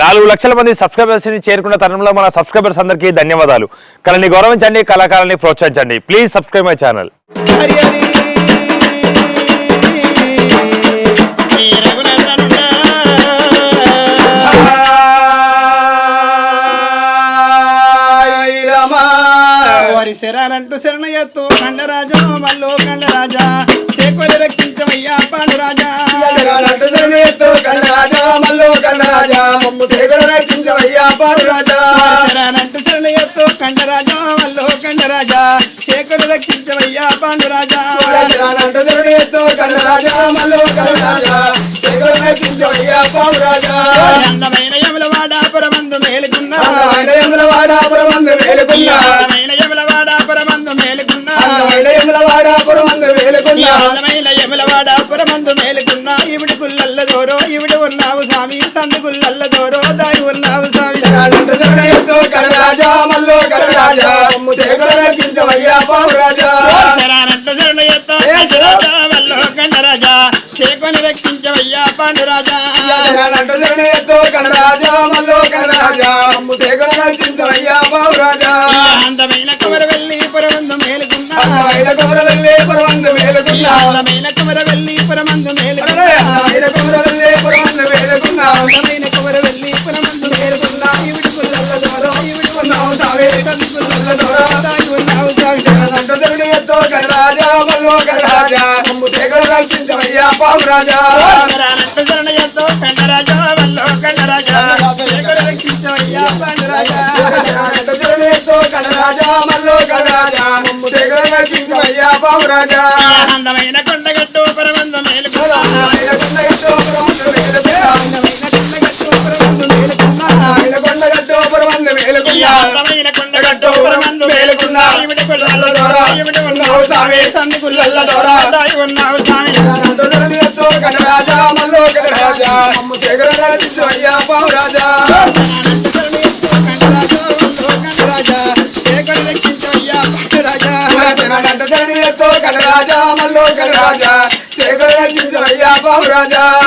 నాలుగు లక్షల మంది సబ్స్క్రైబర్స్ని చేరుకున్న తరుణంలో మన సబ్స్క్రైబర్స్ అందరికీ ధన్యవాదాలు. కళని గౌరవించండి కళాకారాన్ని ప్రోత్సహించండి. Please subscribe my channel. వారి శరానంటూ శరణయత్తు కండరాజు మల్లు కండరాజా. చేకొలి రక్షించమయ్యా పాండురాజా. శరణయత్తు కండరాజా మల్లు కండరాజా. చేకొలి రక్షించమయ్యా పాండురాజా. అందమైన యముల వాడాపురమందు మేలుకున్నా. అందమైన యముల వాడాపురమందు మేలుకున్నా. ఈ అందమైన యముల వాడాపురమందు మేలుకున్నా. ఇవిడి గుల్లల్ల దోరో ఇవిడి ఉన్నావు స్వామి సందు గుల్లల్ల దోరో దాగి ఉన్నావు స్వామి. చేకొని రక్షించవయ్యా పాండురాజా. అందమైన కుమర వెళ్ళి పురమందు మేలుకున్నా. కుమర వెళ్ళి పురమందు మేలుకున్నా. అందమైన కుమర వెళ్ళి పురమందు మేలుకున్నా. దోరో ఇవిడి ఉన్నావు స్వామి సందు గుల్లల్ల దోరో దాగి ఉన్నావు స్వామి శరానంత శరణయ్యతో కండరాజా వల్లో కండరాజా చేకొని రక్షించవయ్యా పాండురాజా అందమైన కొండగట్టు దాగి ఉన్నావు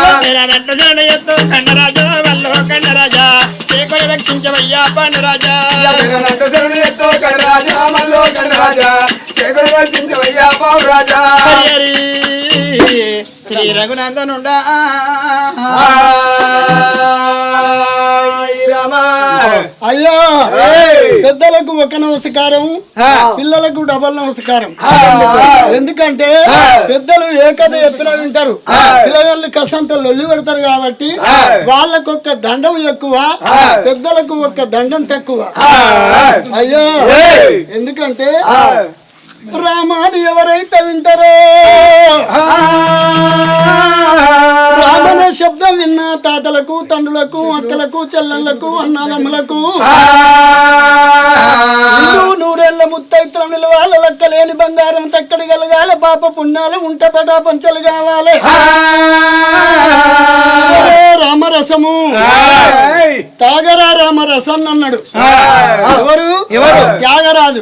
స్వామి ఎత్తు కండరాజా వల్లో కండరాజా చేకొని రక్షించవయ్యా పాండురాజా శ్రీ రఘునందనుడా. అయ్యా పెద్దలకు ఒక నమస్కారం పిల్లలకు డబల్ నమస్కారం. ఎందుకంటే పెద్దలు ఏ కథ ఎత్తున వింటారు. పిల్లలు కసంత లొల్లి పెడతారు కాబట్టి వాళ్ళకు ఒక దండం ఎక్కువ పెద్దలకు ఒక దండం తక్కువ. అయ్యా ఎందుకంటే రామాని ఎవరైతే వింటారో శబ్దం విన్న తాతలకు తండ్రులకు అక్కలకు చెల్లెళ్ళకు అన్నదమ్ములకు నూరేళ్ళ ముత్తైతులు నిలవాల లెక్కలేని బంగారం తక్కడి కలగాల పాప పుణ్యాలు ఉంట పటా పంచలు కావాలి రామరసము. తాగరా రామరసం అన్నాడు. ఎవరు? ఎవరు? త్యాగరాజు.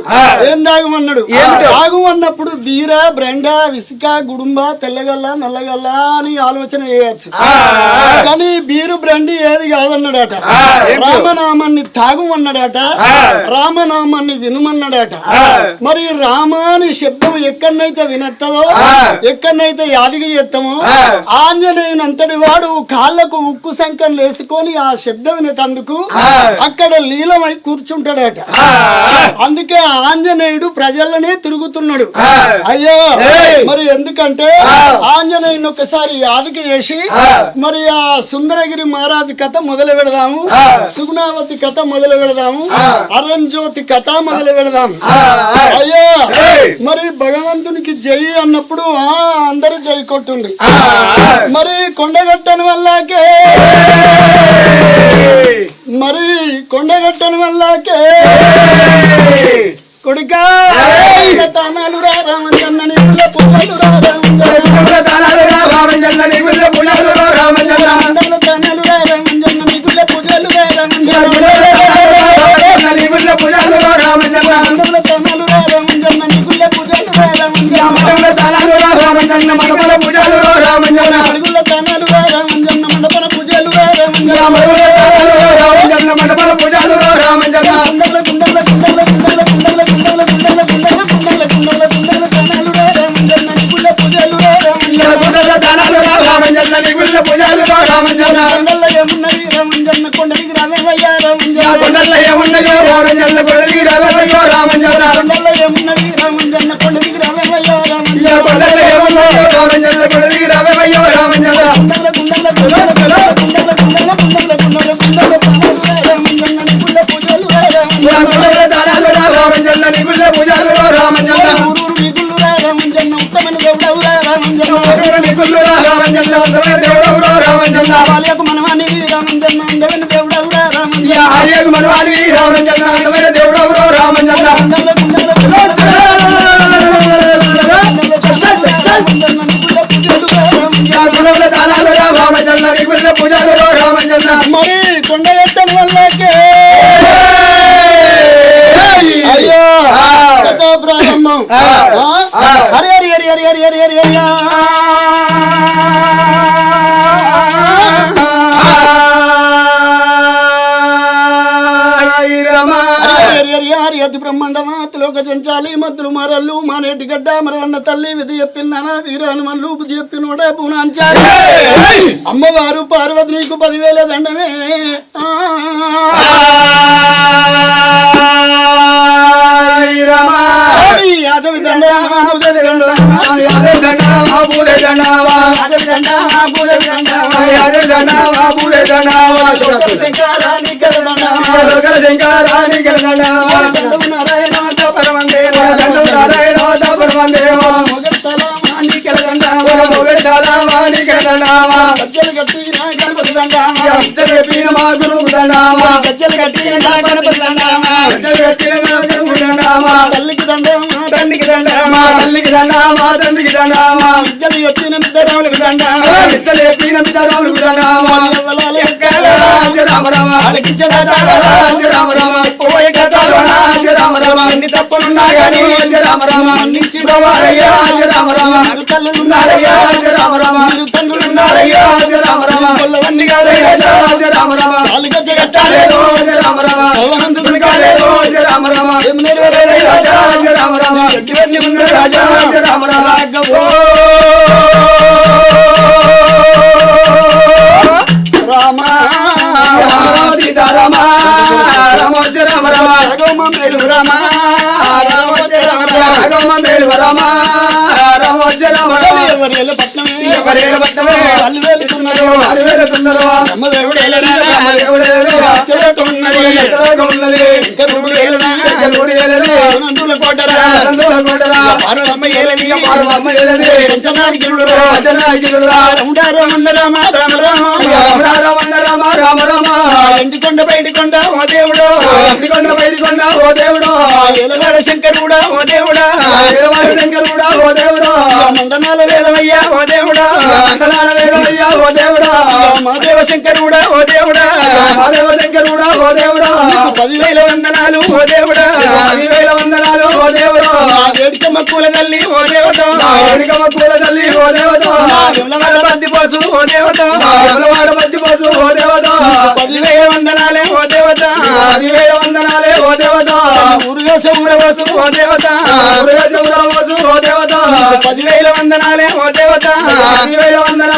ఏం తాగమన్నాడు తాగు అన్నప్పుడు బీర బ్రెండ విసిక గుడుంబ తెల్లగల్ల నల్లగల్ల అని ఆలోచన చేయొచ్చు. కానీ బీరు బ్రండి ఏది కాదన్నాడట. రామనామాన్ని తాగుమన్నాడట రామనామాన్ని వినుమన్నాడట. మరి రామాని శబ్దం ఎక్కడనైతే వినత్తదో ఎక్కడనైతే యాదిగా చేస్తామో ఆంజనేయుని అంతటి వాడు కాళ్ళకు ఉక్కు సంఖ్యలు వేసుకొని ఆ శబ్దం వినేటందుకు అక్కడ లీలమై కూర్చుంటాడట. అందుకే ఆంజనేయుడు ప్రజలనే తిరుగుతున్నాడు. అయ్యో మరి ఎందుకంటే ఆంజనేయుని ఒకసారి యాదిక చేసి మరి ఆ సుందరగిరి మహారాజు కథ మొదలు పెడదాము. సుగుణావతి కథ మొదలు పెడదాము. అరుణ్జ్యోతి కథ మొదలు పెడదాము. అయ్యో మరి భగవంతునికి జై అన్నప్పుడు ఆ అందరూ జై కొట్టుండి మరి కొండగట్టని వల్లకే మరి కొండగట్టని వల్లకే కొడుకా తానాలు రా ఒక చెంచాలి మద్దులు మరల్లు మానేటి గడ్డ మరవన్న తల్లి విధి చెప్పిన్నానా వీరానుమన్లు బుద్ధి చెప్పినోడా పూనాంచాలి అమ్మవారు పార్వతి నీకు పదివేల దండమే యాదవి దండ యాదవి దండ బాబులే తల్లికి దండమా, తండ్రికి దండమా, తల్లికి దండామా తండ్రికి దండామా. గజ్జలు చెప్పిన మిద్దరాములకు దండమా, ఎత్తలేపిన పితరాములకు దండామా. ఎవ్వలాల ఎక్కాల, రామ రామ. ఆలకించదా తాళాల, రామ రామ. పోయే కథలు రామ రామ అన్ని తప్పులున్నా గాని అంజ రామ రామ అన్నించి భవారయ్యా అంజ రామ రామ అన్ని తల్లులున్నారయ్యా అంజ రామ రామ అన్ని తండ్రులున్నారయ్యా అంజ రామ రామ కొల్లవన్నీ కాదయ్యా అంజ రామ రామ నాలుగ జగట్టాలేదో అంజ రామ రామ సర్వనందుని కాలేదో అంజ రామ రామ ఎమ్మెల్యే రాజా? అంజ రామ రామ ఎన్ని ఉన్న రాజా అంజ రామ రామ రాఘవో. రామ రామ సీతారామ. రామ రామ. రామ రాఘవ మేలు రామ రామోజ రామ రామ. రామ మేలు రామ రామ. రామ రామ. ఎవరేళ్ళ పట్నమే కళ్ళు వెళ్తున్నారో అరు వెళ్తున్నారో బ్రహ్మదేవుడు వెళ్ళడా బ్రహ్మదేవుడు వెళ్ళడా ఎక్కడోటున్నది ఎక్కడోటున్నది శంకరుడు రామ రామ రామ రముడా రమణ రామ రామ రామ ఎంటికొండ బయటికొండ ఓ దేవుడు. ఎంటికొండ బయటికొండ ఓ దేవుడు. ఏలవాడ శంకరుడా ఓ దేవుడా. ఏలవాడ శంకరుడా ఓ దేవుడు. మండనాల వేదమయ్యా ఓ దేవుడా. మండనాల వేద వేదమయ్యా ఓ దేవుడా మాదేవ శంకరుడా ఓ దేవుడా మాదేవ శంకరుడా ఓ దేవుడా పదివేల వందనాలు ఓ దేవుడా పదివేల వందనాలు ఓ దేవుడు వేడికమ్మ కూల తల్లి ఓ దేవత వెనుకమ్మ పూల తల్లి ఓ దేవత విమలవాడ బంది పోసు ఓ దేవత ఎవలవాడ మధ్య పోసు ఓ దేవత పదివేల వందనాలే ఓ దేవత పదివేల వందనాలే ఓ దేవత ఊరువేస ఊరవసు ఓ దేవత ఊరేజమురవసు ఓ దేవత పదివేల వందనాలే ఓ దేవత పదివేల వందనాలే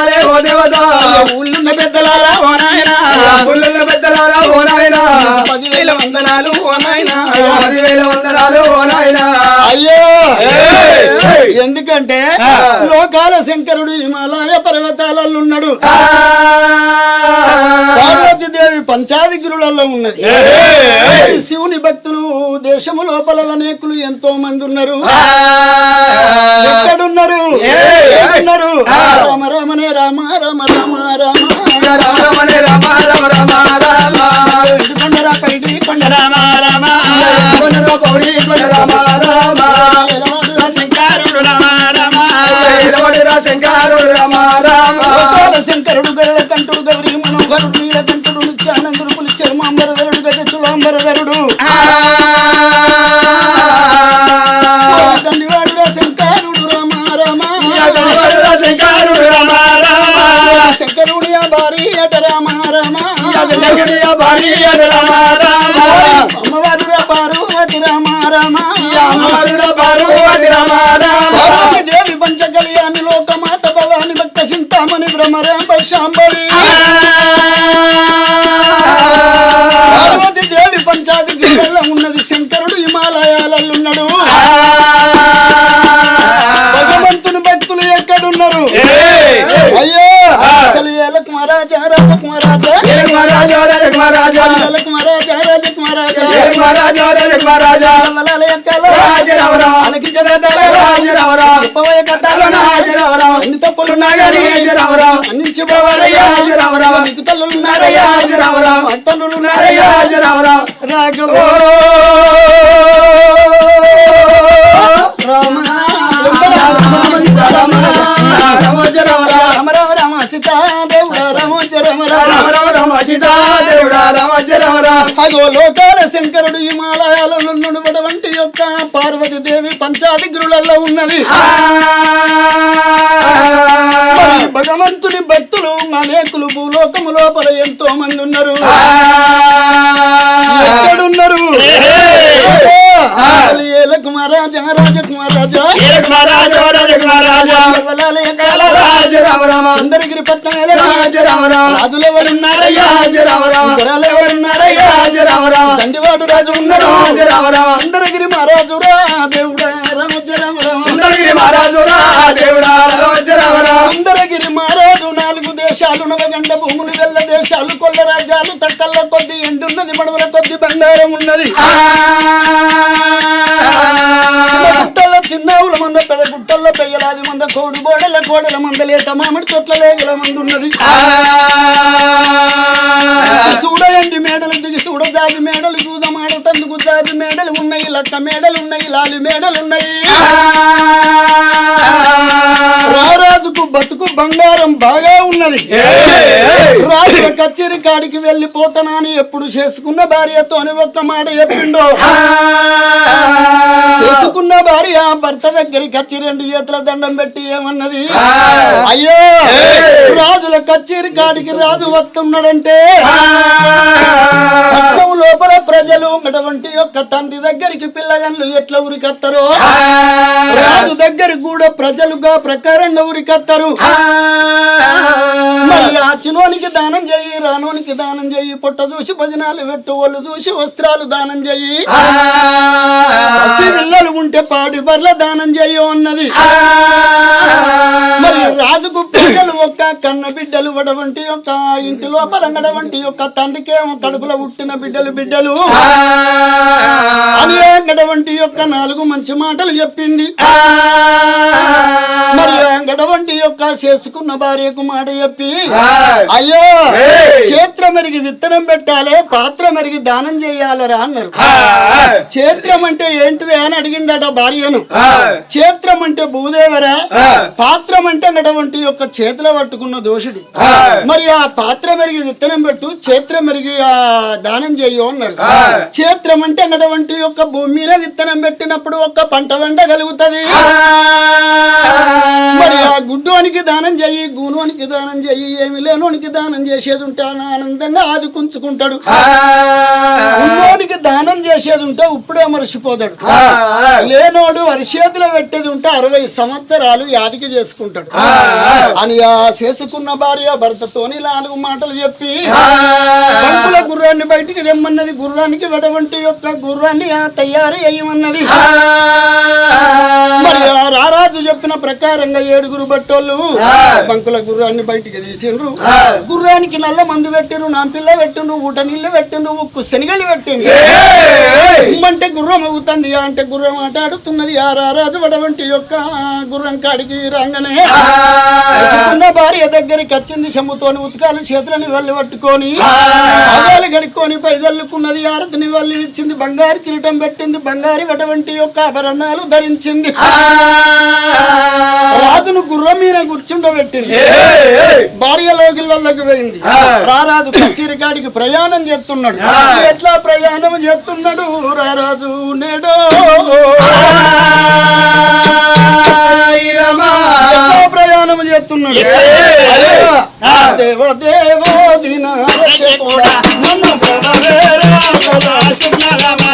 దేవదా ఊళ్ళున్న పెద్దలారా ఓ నాయన. పుల్లున్న పెద్దలారా ఓ నాయన. పదివేల వందనాలు ఓ నాయన. పదివేల వందనాలు ఓ నాయన. అయ్యో! ఎందుకంటే లోకాల శంకరుడు హిమాలయ పర్వతాలలో ఉన్నాడు. పార్వతీదేవి పంచాదిగురులలో ఉన్నది. శివుని భక్తులు దేశము లోపల అనేకులు ఎంతో మంది ఉన్నారు. ఎక్కడున్నారు? రామ రామనే రామ రామ రామ రామ. రామనే రామ రామ రామ రామ. శంకరుడు రామ రామ శంకరుడు రామ రామ. శంకరుడు రామ రామ శంకరుడు గరుడ కంటుడు గౌరీ మనోహరుడు భారీ అట రామ భారీ అట రామ. బ్రహ్మని బ్రహ్మరేంబ శాంబరి. దేవి పంచాది ఉన్నది. శంకరుడు హిమాలయాలన్నాడు భగవంతుని భక్తులు ఎక్కడున్నారు? అయ్యో! అసలు ఏలకు మహారాజా రాజకు మహారాజా మహారాజా మహారాజా మహారాజా మహారాజా మహారాజా మహారాజా అన్ని తప్పులున్నా గాని అందించిపోవాలయ్యా నీకు తల్లులున్నారయ్యా తల్లులున్నారయ్యా రాఘవో రామ రామ రామ రామ రామ రామ అగో లోకాల శంకరుడు హిమాలయాలలో నుడబడవంటి యొక్క పార్వతి దేవి పంచాదిగ్రులలో ఉన్నది. భగవంతుని భక్తులు అనేకులు భూలోకము లోపల ఎంతో మంది ఉన్నారు. ఎక్కడున్నారు? ఏలకు మహారాజా రాజకుమారాజా సుందరగిరి పట్నం రాజులు ఎవరున్నారయ్యా గుర్రాలు ఎవరున్నారయ్యా దండివాడు రాజు ఉన్నాడు. సుందరగిరి మహారాజు రా భూములు వెళ్ళ దేశాలు కొల్ల రాజ్యాలు తక్కల్ల కొద్ది ఎండున్నది మడవల కొద్ది బంగారం ఉన్నది. చిన్న గుట్టల్లో చిన్న ఊల మంద పెద్ద గుట్టల్లో పెయ్యలాది మంద కోడు గోడల గోడల మంద లేక మామిడి చెట్ల లేగల మంది ఉన్నది. చూడయండి మేడలు దిగి చూడజాది మేడలు దూదమాడ తందుకు జాది మేడలు ఉన్నాయి లక్క మేడలు ఉన్నాయి లాలి మేడలు ఉన్నాయి. రారాజుకు బతుకు బంగారం బాగా ఉన్నది. రాజు కచేరి కాడికి వెళ్ళిపోతానా అని ఎప్పుడు చేసుకున్న భార్యతోని ఒక్క మాట చెప్పిండో. చేసుకున్న భార్య భర్త దగ్గరికి వచ్చి రెండు చేతుల దండం పెట్టి ఏమన్నది? అయ్యో! రాజుల కచేరి కాడికి రాజు వస్తున్నాడంటే లోపల ప్రజలు అటువంటి యొక్క తండ్రి దగ్గరికి పిల్లగన్లు ఎట్లా ఉరికత్తారో? రాజు దగ్గరికి కూడా ప్రజలుగా ప్రకారంగా ఉరికత్తారు. ఆ చిన్నోనికి దానం చెయ్యి రానోనికి దానం చెయ్యి పుట్ట చూసి భజనాలు పెట్టు ఒళ్ళు చూసి వస్త్రాలు దానం చెయ్యి పిల్లలు ఉంటే పాడి బర్ల దానం చెయ్యి అన్నది. మరి రాజుకు ప్రజలు ఒక్క కన్న బిడ్డలు వడవంటి యొక్క ఇంటి లోపల నడవంటి యొక్క తండ్రికేమో కడుపులో పుట్టిన బిడ్డలు బిడ్డలు. అని గడవంటి యొక్క నాలుగు మంచి మాటలు చెప్పింది. చేసుకున్న భార్యకు మాట చెప్పి అయ్యో క్షేత్రం మెరిగి విత్తనం పెట్టాలి పాత్ర మెరిగి దానం చేయాలరా అన్నారు. క్షేత్రం అంటే ఏంటిది అని అడిగిండట భార్యను. క్షేత్రం అంటే భూదేవరా పాత్రం అంటే నడవంటి యొక్క చేతిలో పట్టుకున్న దోషుడి. మరి ఆ పాత్ర మెరిగి విత్తనం పెట్టు క్షేత్రం మెరిగి ఆ దానం చేయు అన్నారు. క్షేత్రం అంటే నడవంటి యొక్క భూమి మీద విత్తనం పెట్టినప్పుడు ఒక్క పంట వెంట కలుగుతుంది. మరి ఆ గుడ్డోనికి దానం చెయ్యి గూనోనికి దానం చెయ్యి ఏమి లేనోనికి దానం చేసేది ఉంటే ఆనందంగా ఆదుకుంచుకుంటాడు. ఉన్నోనికి దానం చేసేది ఉంటే ఇప్పుడే మరిచిపోతాడు లేనోడు అరిచేతిలో పెట్టేది ఉంటే అరవై సంవత్సరాలు యాదికి చేసుకుంటాడు. అని ఆ చేసుకున్న భార్య భర్తతోని నాలుగు మాటలు చెప్పి పంపుల గుర్రాన్ని బయటికి తెమ్మన్నది గుర్రానికి వెడవంటి యొక్క గుర్రాన్ని తయారు అయ్యమన్నది. మరి ఆ రారాజు చెప్పిన ప్రకారంగా ఏడుగురు బట్టోళ్ళు బంకుల గుర్రాన్ని బయటికి తీసిండ్రు. గుర్రానికి నల్ల మందు పెట్టిండ్రు నా పిల్ల పెట్టిండ్రు ఊట నీళ్ళు పెట్టిండ్రు ఉక్కు శనగలు పెట్టిండ్రు. అంటే గుర్రం అవుతుంది అంటే గుర్రం ఆట ఆడుతున్నది ఆ రారాజు వడవంటి యొక్క గుర్రం కాడికి రాగానే. ఉన్న భార్య దగ్గరికి వచ్చింది చెమ్ముతోని ఉతకాలు చేతులని వెళ్ళి పట్టుకొని. ఆదాలు గడుక్కొని పైదల్లుకున్నది ఆరతిని వెళ్ళి ఇచ్చింది బంగారు కిరీటం పెట్టింది బంగారు వడవంటి యొక్క ఆభరణాలు ధరించింది. రాజును గుర్రం మీద కూర్చుండబెట్టింది. భార్య లోగిళ్ళకి పోయింది. రారాజు కచేరి కాడికి ప్రయాణం చేస్తున్నాడు. ఎట్లా ప్రయాణం చేస్తున్నాడు రారాజు నేడో? ప్రయాణం చేస్తున్నాడు? దేవ దేవో దిన ప్రభవేరా రాసుకున్నారమ్మా.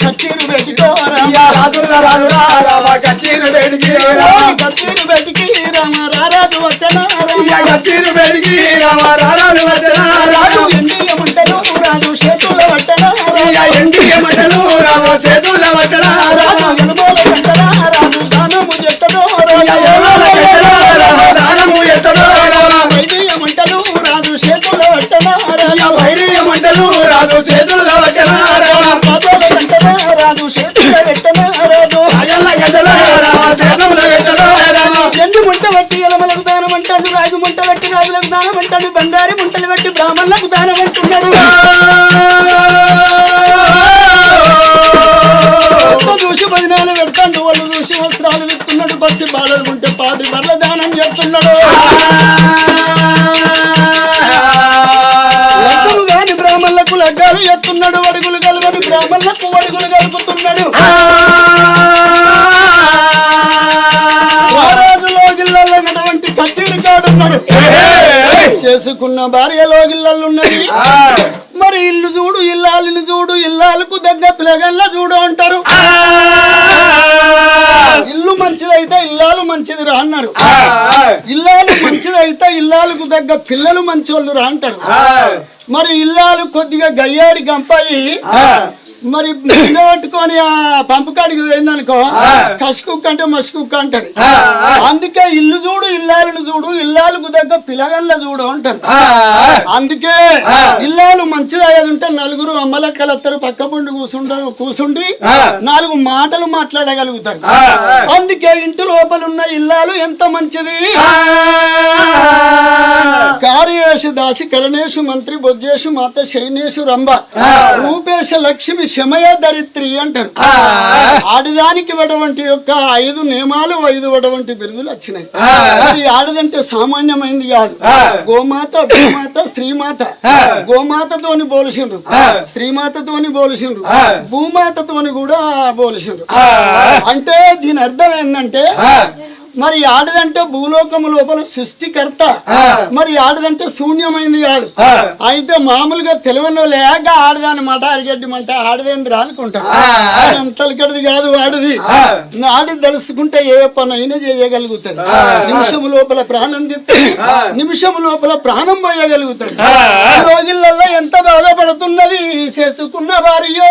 కచ్చీరు పెట్టుకో రామ యా రాజుల కచ్చీరు వేడికి రామ కచ్చీరు పెట్టుకి యా రామ కచ్చీరు వేడికి రామ రారాజు వచ్చిన రాజు. ఎండియ మంటలు రాజు చేతుల వట్టన యా ఎండియ మంటలు రామ చేతుల వట్టన రాజులకు దానం అంటాడు బంగారు ముంటలు పెట్టి బ్రాహ్మణులకు దానం అంటున్నాడు చూసి భజనాలు పెడతాడు వాళ్ళు చూసి వస్త్రాలు విత్తున్నాడు బస్తి బాలలు ఉంటే పాటి బర్ల దానం చేస్తున్నాడు. లగ్గులు కాని బ్రాహ్మణులకు లగ్గాలు ఎత్తున్నాడు అడుగులు కలవని బ్రాహ్మణులకు అడుగులు కలుపుతున్నాడు. చేసుకున్న భార్య లోగిళ్ళల్లో ఉన్నది మరి ఇల్లు చూడు ఇల్లాలిని చూడు ఇల్లాలకు దగ్గ పిలగల్ల చూడు అంటారు. ఇల్లు మంచిదైతే ఇల్లాలు మంచిది రా అన్నారు ఇల్లాలు మంచిదైతే ఇల్లాలకు దగ్గ పిల్లలు మంచోళ్ళు రా అంటారు. మరి ఇల్లాలు కొద్దిగా గయ్యాడి గంపాయి. మరి పట్టుకొని ఆ పంపు కాడికి పోయిందనుకో కసుకుక్క అంటే మసుకుక్క అంటది. అందుకే ఇల్లు చూడు ఇల్లాలను చూడు ఇల్లాలకు దగ్గర పిలగల్ల చూడు అంటారు అందుకే ఇల్లాలు మంచిది అయ్యేది ఉంటే నలుగురు అమ్మలెక్కలత్తరు పక్క పుండి కూర్చుంటారు కూర్చుండి నాలుగు మాటలు మాట్లాడగలుగుతారు. అందుకే ఇంటి లోపల ఉన్న ఇల్లాలు ఎంత మంచిది? కార్యేషు దాసి కరణేషు మంత్రి బొజ్జేషు మాత శైనేషు రంభ. రూపేశ లక్ష్మి శమయ దరిత్రి అంటారు. ఆడదానికి వడవంటి యొక్క ఐదు నియమాలు ఐదు వడవంటి బిరుదులు వచ్చినాయి. మరి ఆడదంటే సామాన్యమైంది కాదు. గోమాత భూమాత స్త్రీమాత. గోమాతతోని పోలిసిండ్రు స్త్రీమాతతోని పోలిసిండ్రు భూమాతతోని కూడా పోలిసిండ్రు అంటే దీని అర్థం ఏంటంటే మరి ఆడదంటే భూలోకము లోపల సృష్టికర్త. మరి ఆడదంటే శూన్యమైంది కాదు. అయితే మామూలుగా తెలివని లేక ఆడదాని మాట అరిగడ్డి మాట ఆడదేంద్ర అనుకుంటారు అంతలకడిది కాదు ఆడది. ఆడి తెలుసుకుంటే ఏ పని అయినా చేయగలుగుతాడు నిమిషము లోపల ప్రాణం తిప్పి నిమిషము లోపల ప్రాణం పోయగలుగుతాడు రోజులలో ఎంత బాధపడుతున్నది చేసుకున్న భార్యో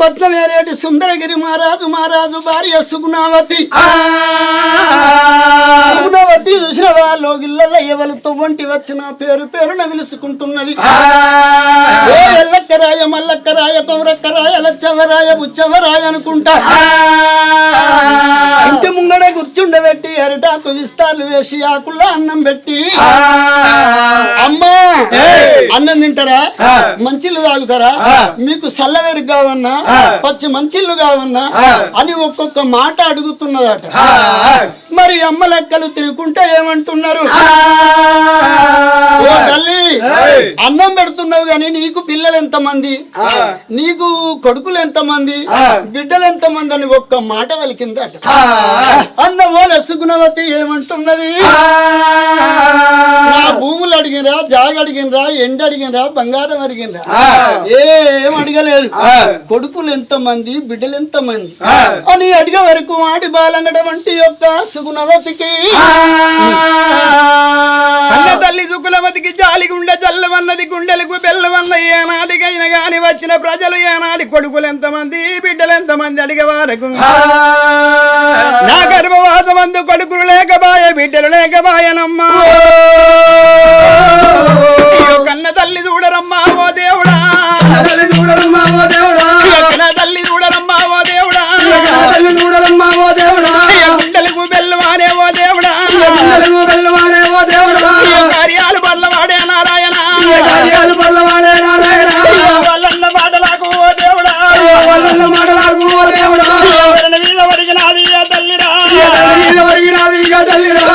పట్నం ఏరేటి సుందరగిరి మహారాజు మహారాజు భార్య సుగుణావతి. సుగుణావతి చూసిన వాళ్ళు ఇళ్ళల్లో ఎవరితో వంటి వచ్చిన పేరు పేరున పిలుచుకుంటున్నది ఎల్లక్కరాయ మల్లక్కరాయ పౌరక్కరాయ లచ్చవరాయ బుచ్చవరాయ అనుకుంటా. ఇంటి ముంగడ కూర్చుండబెట్టి అరిటాకు విస్తాలు వేసి ఆకుల్లో అన్నం పెట్టి. అమ్మా అన్నం తింటారా? మంచిళ్ళు తాగుతారా? మీకు సల్లవేరు కావన్నా పచ్చి మంచిళ్ళు కావన్నా అని ఒక్కొక్క మాట అడుగుతున్నదట. మరి అమ్మ లెక్కలు తిరుగుకుంటే ఏమంటున్నారు? తల్లి అన్నం పెడుతున్నావు గాని నీకు పిల్లలు ఎంత మంది నీకు కొడుకులు ఎంత మంది బిడ్డలు ఎంత మంది అని ఒక్క మాట వెలికిందట. అన్న ఓ లసుగుణవతి ఏమంటున్నది? నా భూములు అడిగినరా జాగ అడిగినరా ఎండ అడిగినరా బంగారం అడిగినరా? ఏం అడగలేదు. కొడుకులు ఎంత మంది బిడ్డలు ఎంత మంది అని అడిగే వరకు ఆడి బాలంగడ వంటి సుగుణవతికి అన్న తల్లి సుకులమతికి జాలి గుండె జల్లవన్నది గుండెలకు బెల్లవన్న ఏనాటికైనా గాని వచ్చిన ప్రజలు ఏనాటి కొడుకులు ఎంతమంది బిడ్డలు ఎంతమంది అడిగేవారకు నా గర్భవాసమందు కొడుకులు లేకబాయ బిడ్డలు లేకబాయనమ్మా వల్లవాడే నారాయణ వల్లన్న మాటలకు ఓ దేవుడా. వల్లన్న మాటలకు ఓ దేవుడా. తల్లిరా. తల్లిరా.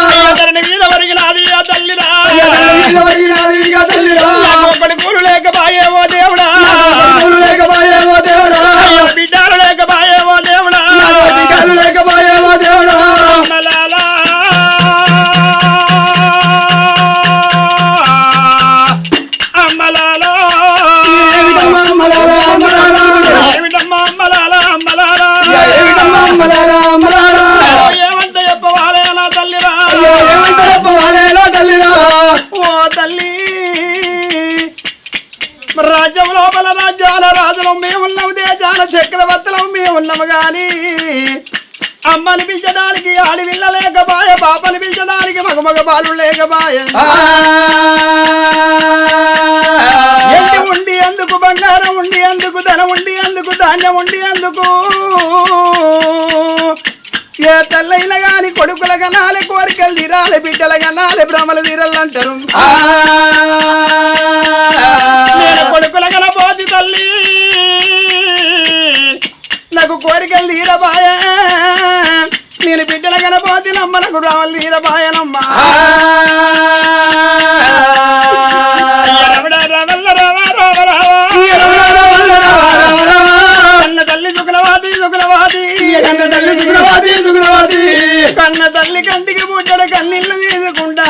అమ్మని పిలిచడానికి ఆడివిల్ల లేకపాయ పాపని పిలిచడానికి మగ మగ బాలు లేకపాయ ఎండి ఉండి అందుకు బంగారం ఉండి అందుకు ధనం ఉండి అందుకు ధాన్యం ఉండి అందుకు. ఏ తల్లైన గాని కొడుకుల గనాలి కోరికలు తీరాలి బిడ్డల గనాలి భ్రమలు తీరాలంటారు. కొడుకుల గనపోతి తల్లి. నాకు కోరికలు తీరబాయే. బిడ్డల గనపోతి నమ్మ నాకు భ్రమలు తీరబాయనమ్మా రమణ రమణ రమ రమ రమ కన్న తల్లి కంటికి పుట్టడు కన్నీళ్ళు తీసుకుంటా.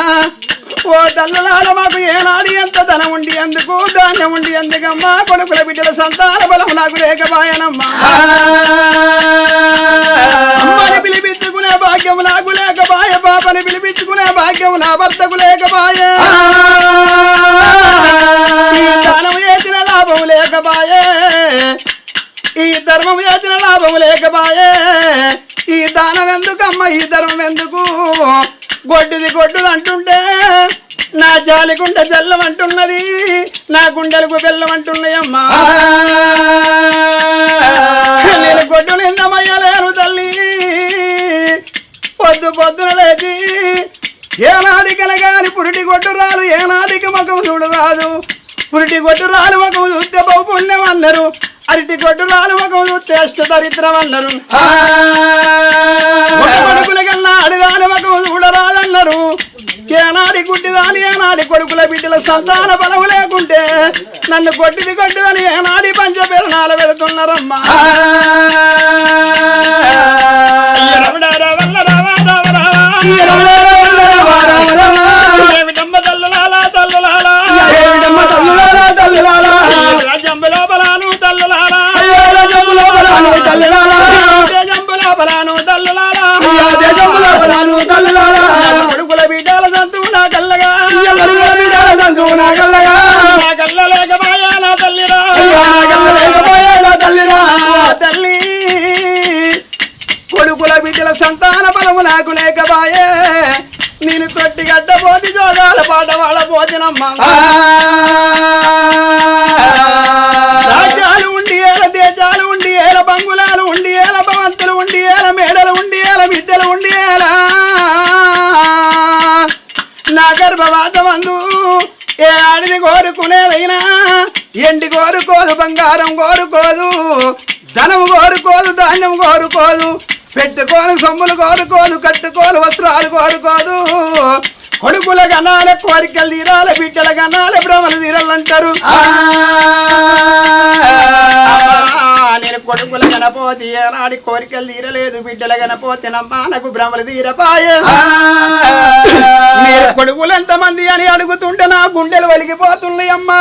ఓ తల్లులాల మాకు ఏనాడు ఎంత ధనం ఉండి ఎందుకు ధాన్యం ఉండి ఎందుకమ్మా కొడుకుల బిడ్డల సంతాన బలం నాకు లేకపాయనమ్మా పిలిపించుకునే భాగ్యం నా భర్తకు లేకపాయ. దానం చేసిన లాభం లేకపాయే. ఈ ధర్మం చేసిన లాభం లేకపాయే. ఈ దానం ఎందుకమ్మ? ఈ ధర్మం ఎందుకు? గొడ్డిది గొడ్డుది అంటుంటే నా జాలిగుండె జల్లం అంటున్నది నా గుండెలకు బెల్లం అంటున్నాయమ్మా. నేను గొడ్డు నిందమయ్యలేను తల్లి. పొద్దు పొద్దున లేచి ఏనాడికన గాని పురిటి గొడ్డు రాలు ఏనాడికి ముఖం చూడరాదు పురిటి గొడ్డు రాలు ముఖం చూస్తే బహు పుణ్యం అన్నారు. అరటి గొడ్డు రాలు ముఖం చూస్తే అష్ట దరిద్రం అన్నారు. కొడుకుల కన్నా ఆడిదాని ముఖం చూడరాదన్నారు ఏనాడి గుడ్డిదాని ఏనాడి కొడుకుల బిడ్డల సంతాన బలం లేకుంటే నన్ను కొట్టిది కొట్టిదని ఏనాడి పంచ పెరణాలు పెడుతున్నారమ్మా. రాజ్యంబు లోపలాను తల్లులాలా దేశంబు లోపలాను తల్లులాలా కొడుకుల బిడ్డల సంతు నా కల్లగా నా కల్ల లేకపాయా నా తల్లిరా. తల్లి కొడుకుల బిడ్డల సంతాన బలము నాకు లేకపాయే. నేను తొట్టి గడ్డ పోతి జోగాల పాట వాళ్ళ పోతినమ్మా బంగారం కోరుకోదు ధనం కోరుకోదు ధాన్యం కోరుకోదు పెట్టుకోను సొమ్ములు కోరుకోదు కట్టుకోలు వస్త్రాలు కోరుకోదు. కొడుకుల గనాల కోరికలు తీరాలి బిడ్డల గనాల భ్రమలు తీరాలంటారు. నేను కొడుకుల గనపోతే ఏనాడి కోరికలు తీరలేదు బిడ్డల గనపోతే నమ్మా నాకు భ్రమలు తీరపాయే. మీరు కొడుకులు ఎంతమంది అని అడుగుతుంటే నా గుండెలు వలిగిపోతున్నాయి అమ్మా